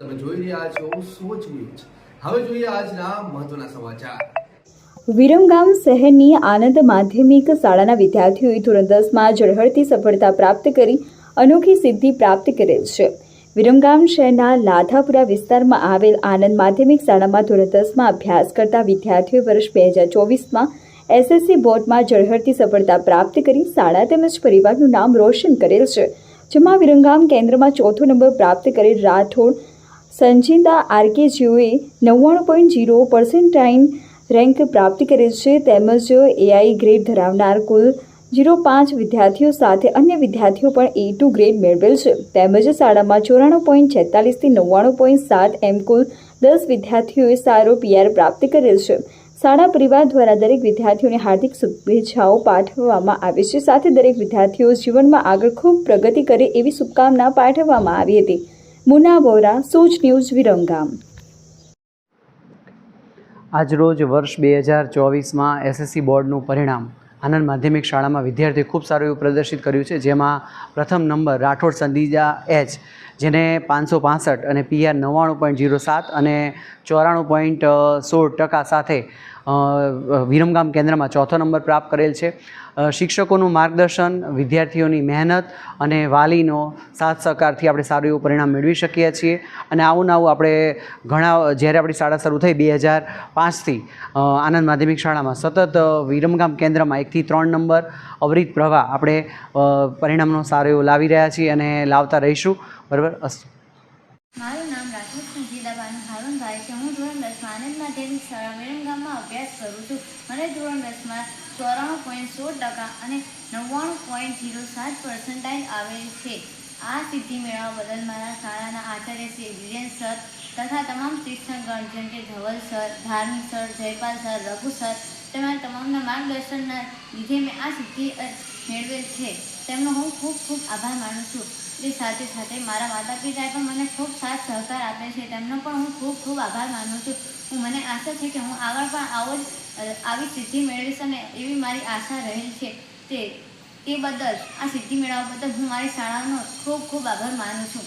તમે જોઈ રહ્યા છો સોચ ન્યૂઝ. હવે જોઈએ આજના મહત્વના સમાચાર. વિરમગામ શહેરની આનંદ માધ્યમિક શાળાના વિદ્યાર્થીઓએ ધોરણ દસમાં ઝળહળતી સફળતા પ્રાપ્ત કરી, અનોખી સિદ્ધિ પ્રાપ્ત કરેલ છે. વિરમગામ શહેરના લાધાપુરા વિસ્તારમાં આવેલ આનંદ માધ્યમિક શાળામાં ધોરણ દસમાં અભ્યાસ કરતા વિદ્યાર્થીઓએ વર્ષ બે હજાર ચોવીસમાં એસએસસી બોર્ડમાં ઝળહળતી સફળતા પ્રાપ્ત કરી, શાળા તેમજ પરિવારનું નામ રોશન કરેલ છે, જેમાં વિરમગામ કેન્દ્રમાં ચોથો નંબર પ્રાપ્ત કરેલ રાઠોડ સંજિતા આરકેજીઓએ નવ્વાણું પોઈન્ટ જીરો પર્સન્ટાઇન રેન્ક પ્રાપ્ત કરેલ છે તેમજ એઆઈ ગ્રેડ ધરાવનાર કુલ જીરો પાંચ વિદ્યાર્થીઓ સાથે અન્ય વિદ્યાર્થીઓ પણ એ ટુ ગ્રેડ મેળવેલ છે. તેમજ શાળામાં ચોરાણું પોઈન્ટ છેતાલીસથી નવ્વાણું પોઈન્ટ સાત એમ કુલ દસ વિદ્યાર્થીઓએ સારો પીઆર પ્રાપ્ત કરેલ છે. શાળા પરિવાર દ્વારા દરેક વિદ્યાર્થીઓને હાર્દિક શુભેચ્છાઓ પાઠવવામાં આવી છે. સાથે દરેક વિદ્યાર્થીઓ જીવનમાં આગળ ખૂબ પ્રગતિ કરે એવી શુભકામના પાઠવવામાં આવી હતી. મુના બોરા સોચ ન્યૂઝ વિરમગામ આજરોજ વર્ષ બે હજાર ચોવીસમાં એસએસસી બોર્ડનું પરિણામ. આનંદ માધ્યમિક શાળામાં વિદ્યાર્થીએ ખૂબ સારું એવું પ્રદર્શિત કર્યું છે, જેમાં પ્રથમ નંબર રાઠોડ સંદીજા એચ, જેને પાંચસો પાસઠ અને પીઆર નવ્વાણું પોઈન્ટ જીરો સાત અને ચોરાણું પોઈન્ટ સોળ ટકા સાથે વિરમગામ કેન્દ્રમાં ચોથો નંબર પ્રાપ્ત કરેલ છે. શિક્ષકોનું માર્ગદર્શન, વિદ્યાર્થીઓની મહેનત અને વાલીનો સાથ સહકારથી આપણે સારું એવું પરિણામ મેળવી શકીએ છીએ. અને આવું નાવું આપણે ઘણા, જ્યારે આપણી શાળા શરૂ થઈ બે હજાર પાંચથી આનંદ માધ્યમિક શાળામાં સતત વિરમગામ કેન્દ્રમાં એકથી ત્રણ નંબર અવરિત પ્રવાહ આપણે પરિણામનો સારો એવો લાવી રહ્યા છીએ અને લાવતા રહીશું. બરાબર? અસ્તુ મારું નામ હારૂનભાઈ છે હું ધોરણ દસમાં આનંદ માધ્યમિક શાળા વિરમગામમાં અભ્યાસ કરું છું. મને ધોરણ દસમાં ચોરાણું પોઈન્ટ સોળ ટકા અને નવ્વાણું પોઈન્ટ ઝીરો સાત પર્સન્ટાઇલ આવેલ છે. આ સિદ્ધિ મેળવવા બદલ મારા શાળાના આચાર્ય શ્રી વિરેન સર તથા તમામ શિક્ષકગણ જેમ કે Dhaval sir, Dharmik sir, Jaypal sir, Raghu sir તેમના તમામના માર્ગદર્શનના લીધે મેં આ સિદ્ધિ મેળવેલ છે. તેમનો હું ખૂબ ખૂબ આભાર માનું છું. તે સાથે સાથે મારા માતા પિતાએ પણ મને ખૂબ સાથ સહકાર આપે છે. તેમનો પણ હું ખૂબ ખૂબ આભાર માનું છું. હું મને આશા છે કે હું આગળ પણ આવો જ આવી સિદ્ધિ મેળવીશ અને એવી મારી આશા રહેલ છે તે તે બદલ, આ સિદ્ધિ મેળવવા બદલ હું મારી શાળાનો ખૂબ ખૂબ આભાર માનું છું.